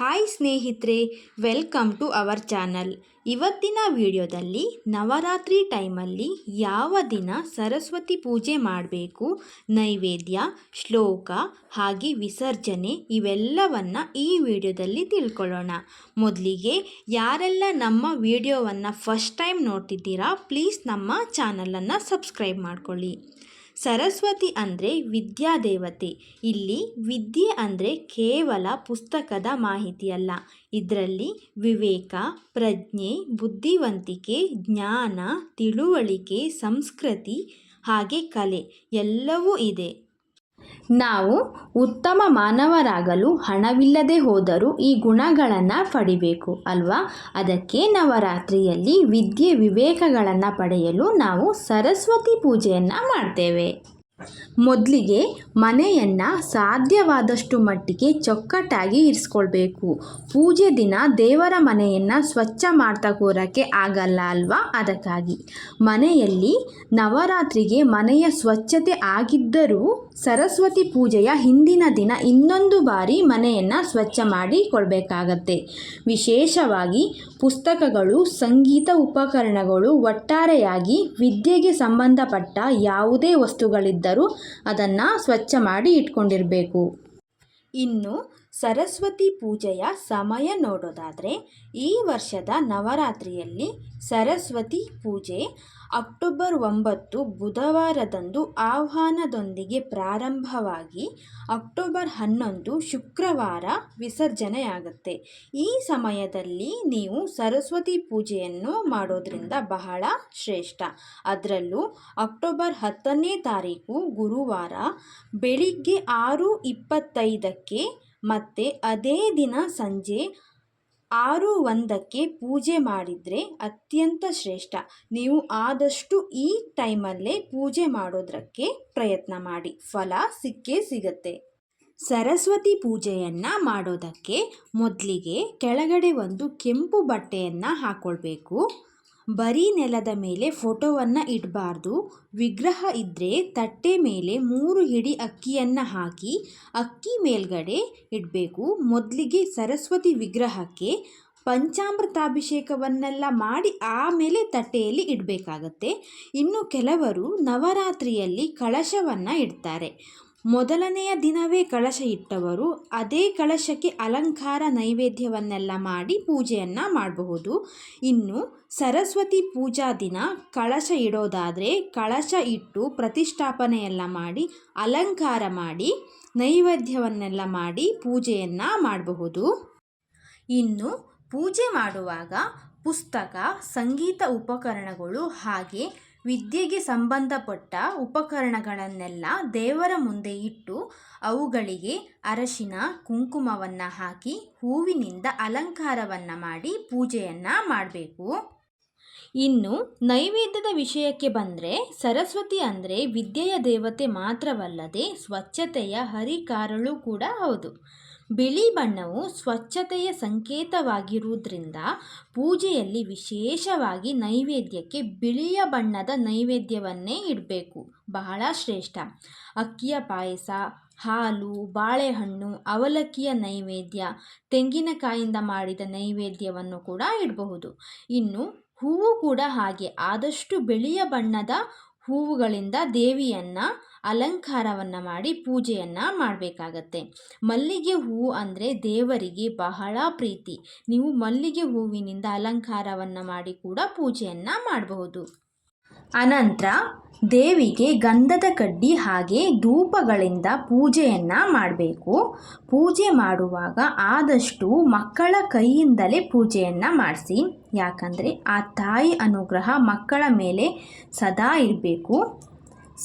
Hi ಸ್ನೇಹಿತರೆ, welcome to our channel. ಇವತ್ತಿನ ವಿಡಿಯೋದಲ್ಲಿ ನವರಾತ್ರಿ ಟೈಮಲ್ಲಿ ಯಾವ ದಿನ ಸರಸ್ವತಿ ಪೂಜೆ ಮಾಡಬೇಕು, ನೈವೇದ್ಯ, ಶ್ಲೋಕ ಹಾಗೆ ವಿಸರ್ಜನೆ ಇವೆಲ್ಲವನ್ನು ಈ ವಿಡಿಯೋದಲ್ಲಿ ತಿಳ್ಕೊಳ್ಳೋಣ. ಮೊದಲಿಗೆ ಯಾರೆಲ್ಲ ನಮ್ಮ ವಿಡಿಯೋವನ್ನು ಫಸ್ಟ್ ಟೈಮ್ ನೋಡ್ತಿದ್ದೀರಾ ಪ್ಲೀಸ್ ನಮ್ಮ ಚಾನಲನ್ನು ಸಬ್ಸ್ಕ್ರೈಬ್ ಮಾಡ್ಕೊಳ್ಳಿ. ಸರಸ್ವತಿ ಅಂದರೆ ವಿದ್ಯಾದೇವತೆ. ಇಲ್ಲಿ ವಿದ್ಯೆ ಅಂದರೆ ಕೇವಲ ಪುಸ್ತಕದ ಮಾಹಿತಿಯಲ್ಲ. ಇದರಲ್ಲಿ ವಿವೇಕ, ಪ್ರಜ್ಞೆ, ಬುದ್ಧಿವಂತಿಕೆ, ಜ್ಞಾನ, ತಿಳುವಳಿಕೆ, ಸಂಸ್ಕೃತಿ ಹಾಗೆ ಕಲೆ ಎಲ್ಲವೂ ಇದೆ. ನಾವು ಉತ್ತಮ ಮಾನವರಾಗಲು ಹಣವಿಲ್ಲದೆ ಹೋದರೂ ಈ ಗುಣಗಳನ್ನು ಪಡಿಬೇಕು, ಅಲ್ವಾ? ಅದಕ್ಕೆ ನವರಾತ್ರಿಯಲ್ಲಿ ವಿದ್ಯೆ ವಿವೇಕಗಳನ್ನು ಪಡೆಯಲು ನಾವು ಸರಸ್ವತಿ ಪೂಜೆಯನ್ನು ಮಾಡ್ತೇವೆ. ಮೊದಲಿಗೆ ಮನೆಯನ್ನು ಸಾಧ್ಯವಾದಷ್ಟು ಮಟ್ಟಿಗೆ ಚೊಕ್ಕಟ್ಟಾಗಿ ಇರಿಸ್ಕೊಳ್ಬೇಕು. ಪೂಜೆ ದಿನ ದೇವರ ಮನೆಯನ್ನು ಸ್ವಚ್ಛ ಮಾಡ್ತಾ ಕೂರೋಕ್ಕೆ ಆಗಲ್ಲ ಅಲ್ವಾ? ಅದಕ್ಕಾಗಿ. ಮನೆಯಲ್ಲಿ ನವರಾತ್ರಿಗೆ ಮನೆಯ ಸ್ವಚ್ಛತೆ ಆಗಿದ್ದರೂ ಸರಸ್ವತಿ ಪೂಜೆಯ ಹಿಂದಿನ ದಿನ ಇನ್ನೊಂದು ಬಾರಿ ಮನೆಯನ್ನು ಸ್ವಚ್ಛ ಮಾಡಿ ಕೊಡಬೇಕಾಗತ್ತೆ. ವಿಶೇಷವಾಗಿ ಪುಸ್ತಕಗಳು, ಸಂಗೀತ ಉಪಕರಣಗಳು ಒಟ್ಟಾರೆಯಾಗಿ ವಿದ್ಯೆಗೆ ಸಂಬಂಧಪಟ್ಟ ಯಾವುದೇ ವಸ್ತುಗಳಿದ್ದರೂ ಅದನ್ನು ಸ್ವಚ್ಛ ಮಾಡಿ ಇಟ್ಕೊಂಡಿರಬೇಕು. ಇನ್ನು ಸರಸ್ವತಿ ಪೂಜೆಯ ಸಮಯ ನೋಡೋದಾದರೆ ಈ ವರ್ಷದ ನವರಾತ್ರಿಯಲ್ಲಿ ಸರಸ್ವತಿ ಪೂಜೆ ಅಕ್ಟೋಬರ್ ಒಂಬತ್ತು ಬುಧವಾರದಂದು ಆಹ್ವಾನದೊಂದಿಗೆ ಪ್ರಾರಂಭವಾಗಿ ಅಕ್ಟೋಬರ್ ಹನ್ನೊಂದು ಶುಕ್ರವಾರ ವಿಸರ್ಜನೆಯಾಗುತ್ತೆ. ಈ ಸಮಯದಲ್ಲಿ ನೀವು ಸರಸ್ವತಿ ಪೂಜೆಯನ್ನು ಮಾಡೋದ್ರಿಂದ ಬಹಳ ಶ್ರೇಷ್ಠ. ಅದರಲ್ಲೂ ಅಕ್ಟೋಬರ್ ಹತ್ತನೇ ತಾರೀಕು ಗುರುವಾರ ಬೆಳಿಗ್ಗೆ ಆರು ಇಪ್ಪತ್ತೈದಕ್ಕೆ ಮತ್ತು ಅದೇ ದಿನ ಸಂಜೆ ಆರು ಒಂದಕ್ಕೆ ಪೂಜೆ ಮಾಡಿದರೆ ಅತ್ಯಂತ ಶ್ರೇಷ್ಠ. ನೀವು ಆದಷ್ಟು ಈ ಟೈಮಲ್ಲೇ ಪೂಜೆ ಮಾಡೋದಕ್ಕೆ ಪ್ರಯತ್ನ ಮಾಡಿ. ಫಲ ಸಿಕ್ಕೇ ಸಿಗತ್ತೆ. ಸರಸ್ವತಿ ಪೂಜೆಯನ್ನು ಮಾಡೋದಕ್ಕೆ ಮೊದಲಿಗೆ ಕೆಳಗಡೆ ಒಂದು ಕೆಂಪು ಬಟ್ಟೆಯನ್ನು ಹಾಕ್ಕೊಳ್ಬೇಕು ಬರೀ ನೆಲದ ಮೇಲೆ ಫೋಟೋವನ್ನು ಇಡಬಾರ್ದು. ವಿಗ್ರಹ ಇದ್ದರೆ ತಟ್ಟೆ ಮೇಲೆ ಮೂರು ಹಿಡಿ ಅಕ್ಕಿಯನ್ನು ಹಾಕಿ ಅಕ್ಕಿ ಮೇಲ್ಗಡೆ ಇಡಬೇಕು. ಮೊದಲಿಗೆ ಸರಸ್ವತಿ ವಿಗ್ರಹಕ್ಕೆ ಪಂಚಾಮೃತಾಭಿಷೇಕವನ್ನೆಲ್ಲ ಮಾಡಿ ಆಮೇಲೆ ತಟ್ಟೆಯಲ್ಲಿ ಇಡಬೇಕಾಗತ್ತೆ. ಇನ್ನು ಕೆಲವರು ನವರಾತ್ರಿಯಲ್ಲಿ ಕಳಶವನ್ನು ಇಡ್ತಾರೆ. ಮೊದಲನೆಯ ದಿನವೇ ಕಳಶ ಇಟ್ಟವರು, ಅದೇ ಕಳಶಕ್ಕೆ ಅಲಂಕಾರ ನೈವೇದ್ಯವನ್ನೆಲ್ಲ ಮಾಡಿ ಪೂಜೆಯನ್ನು ಮಾಡಬಹುದು. ಇನ್ನು ಸರಸ್ವತಿ ಪೂಜಾ ದಿನ ಕಳಶ ಇಡೋದಾದರೆ ಕಳಶ ಇಟ್ಟು ಪ್ರತಿಷ್ಠಾಪನೆಯೆಲ್ಲ ಮಾಡಿ, ಅಲಂಕಾರ ಮಾಡಿ, ನೈವೇದ್ಯವನ್ನೆಲ್ಲ ಮಾಡಿ ಪೂಜೆಯನ್ನು ಮಾಡಬಹುದು. ಇನ್ನು ಪೂಜೆ ಮಾಡುವಾಗ ಪುಸ್ತಕ, ಸಂಗೀತ ಉಪಕರಣಗಳು ಹಾಗೆ ವಿದ್ಯೆಗೆ ಸಂಬಂಧಪಟ್ಟ ಉಪಕರಣಗಳನ್ನೆಲ್ಲ ದೇವರ ಮುಂದೆ ಇಟ್ಟು ಅವುಗಳಿಗೆ ಅರಶಿನ, ಕುಂಕುಮವನ್ನು ಹಾಕಿ ಹೂವಿನಿಂದ ಅಲಂಕಾರವನ್ನು ಮಾಡಿ ಪೂಜೆಯನ್ನು ಮಾಡಬೇಕು. ಇನ್ನು ನೈವೇದ್ಯದ ವಿಷಯಕ್ಕೆ ಬಂದರೆ ಸರಸ್ವತಿ ಅಂದರೆ ವಿದ್ಯೆಯ ದೇವತೆ ಮಾತ್ರವಲ್ಲದೆ ಸ್ವಚ್ಛತೆಯ ಹರಿಕಾರಳು ಕೂಡ ಹೌದು. ಬಿಳಿ ಬಣ್ಣವು ಸ್ವಚ್ಛತೆಯ ಸಂಕೇತವಾಗಿರುವುದರಿಂದ ಪೂಜೆಯಲ್ಲಿ ವಿಶೇಷವಾಗಿ ನೈವೇದ್ಯಕ್ಕೆ ಬಿಳಿಯ ಬಣ್ಣದ ನೈವೇದ್ಯವನ್ನೇ ಇಡಬೇಕು. ಬಹಳ ಶ್ರೇಷ್ಠ. ಅಕ್ಕಿಯ ಪಾಯಸ, ಹಾಲು, ಬಾಳೆಹಣ್ಣು, ಅವಲಕ್ಕಿಯ ನೈವೇದ್ಯ, ತೆಂಗಿನಕಾಯಿಂದ ಮಾಡಿದ ನೈವೇದ್ಯವನ್ನು ಕೂಡ ಇಡಬಹುದು. ಇನ್ನು ಹೂವು ಕೂಡ ಹಾಗೆ. ಆದಷ್ಟು ಬಿಳಿಯ ಬಣ್ಣದ ಹೂವುಗಳಿಂದ ದೇವಿಯನ್ನು ಅಲಂಕಾರವನ್ನು ಮಾಡಿ ಪೂಜೆಯನ್ನು ಮಾಡಬೇಕಾಗತ್ತೆ. ಮಲ್ಲಿಗೆ ಹೂವು ಅಂದರೆ ದೇವರಿಗೆ ಬಹಳ ಪ್ರೀತಿ. ನೀವು ಮಲ್ಲಿಗೆ ಹೂವಿನಿಂದ ಅಲಂಕಾರವನ್ನು ಮಾಡಿ ಕೂಡ ಪೂಜೆಯನ್ನು ಮಾಡಬಹುದು. ಅನಂತರ ದೇವಿಗೆ ಗಂಧದ ಕಡ್ಡಿ ಹಾಗೆ ಧೂಪಗಳಿಂದ ಪೂಜೆಯನ್ನು ಮಾಡಬೇಕು. ಪೂಜೆ ಮಾಡುವಾಗ ಆದಷ್ಟು ಮಕ್ಕಳ ಕೈಯಿಂದಲೇ ಪೂಜೆಯನ್ನು ಮಾಡಿಸಿ. ಯಾಕಂದರೆ ಆ ತಾಯಿ ಅನುಗ್ರಹ ಮಕ್ಕಳ ಮೇಲೆ ಸದಾ ಇರಬೇಕು.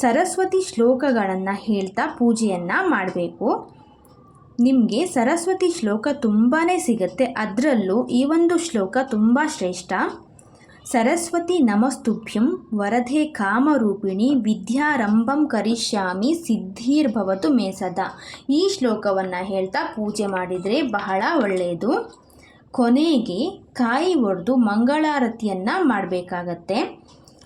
ಸರಸ್ವತಿ ಶ್ಲೋಕಗಳನ್ನು ಹೇಳ್ತಾ ಪೂಜೆಯನ್ನು ಮಾಡಬೇಕು. ನಿಮಗೆ ಸರಸ್ವತಿ ಶ್ಲೋಕ ತುಂಬಾ ಸಿಗುತ್ತೆ. ಅದರಲ್ಲೂ ಈ ಒಂದು ಶ್ಲೋಕ ತುಂಬ ಶ್ರೇಷ್ಠ. ಸರಸ್ವತಿ ನಮಸ್ತುಭ್ಯಂ ವರಧೆ ಕಾಮರೂಪಿಣಿ ವಿದ್ಯಾರಂಭಂ ಕರಿಷ್ಯಾಮಿ ಸಿದ್ಧಿರ್ಭವತು ಮೇಸದ ಈ ಶ್ಲೋಕವನ್ನು ಹೇಳ್ತಾ ಪೂಜೆ ಮಾಡಿದರೆ ಬಹಳ ಒಳ್ಳೆಯದು ಕೊನೆಗೆ ಕಾಯಿ ಒಡೆದು ಮಂಗಳಾರತಿಯನ್ನು ಮಾಡಬೇಕಾಗತ್ತೆ.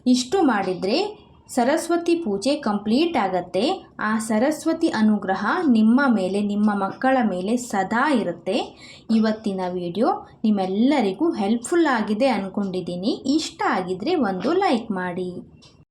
ಇಷ್ಟು ಮಾಡಿದರೆ ಸರಸ್ವತಿ ಪೂಜೆ ಕಂಪ್ಲೀಟ್ ಆಗತ್ತೆ. ಆ ಸರಸ್ವತಿ ಅನುಗ್ರಹ ನಿಮ್ಮ ಮೇಲೆ, ನಿಮ್ಮ ಮಕ್ಕಳ ಮೇಲೆ ಸದಾ ಇರುತ್ತೆ. ಇವತ್ತಿನ ವಿಡಿಯೋ ನಿಮ್ಮೆಲ್ಲರಿಗೂ ಹೆಲ್ಪ್ಫುಲ್ ಆಗಿದೆ ಅಂದ್ಕೊಂಡಿದ್ದೀನಿ ಇಷ್ಟ ಆಗಿದ್ರೆ ಒಂದು ಲೈಕ್ ಮಾಡಿ.